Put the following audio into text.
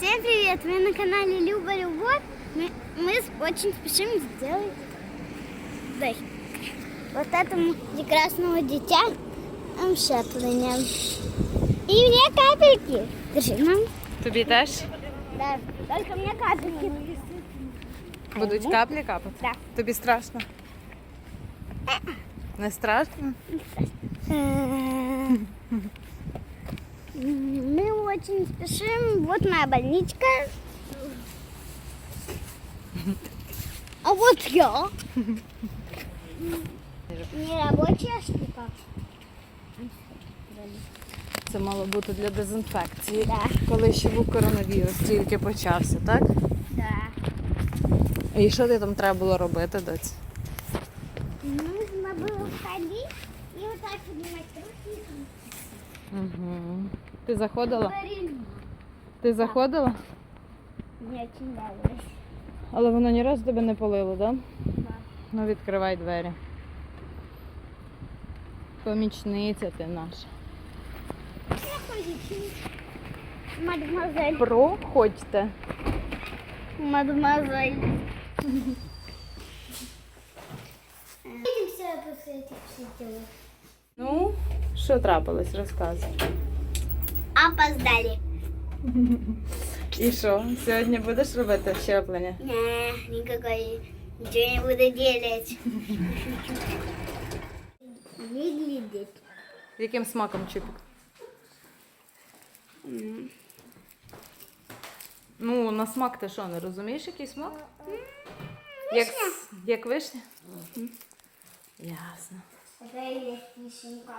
Всем привет! Вы на канале Люба Любовь. Мы, мы с- очень спешим сделать дай, вот этому прекрасному дитя м, щеплення. И мне капельки. Держи, мам. Тобі теж Да, только мне капельки. будуть каплі капати? Да. Тобі страшно? Не страшно? Э, Очень спешим. Вот моя больничка. А вот я. Не рабочая штука. Це мало бути для дезінфекції. Да. Коли ще був коронавірус, тільки почався, так? Да. І що ти там треба було робити, доць? Нужно было ходить и вот. Угу. Ти заходила? Ти заходила? Очень нравилось. Але воно ні разу тебе не полило, так? Да. Ну відкривай двері. Помічниця ти наша. Мадемуазель. Проходьте. Мадемуазель. Видимся после этих. Ну, що трапилось, розказуй. Опоздали. І що? Сьогодні будеш робити щеплення? Не, никакой. Ничего не буду делать. Выглядит. Яким смаком чупік? Ну, на смак ти що, не розумієш, який смак? Як, с- як вишня? Ясно. Это и есть вишенка.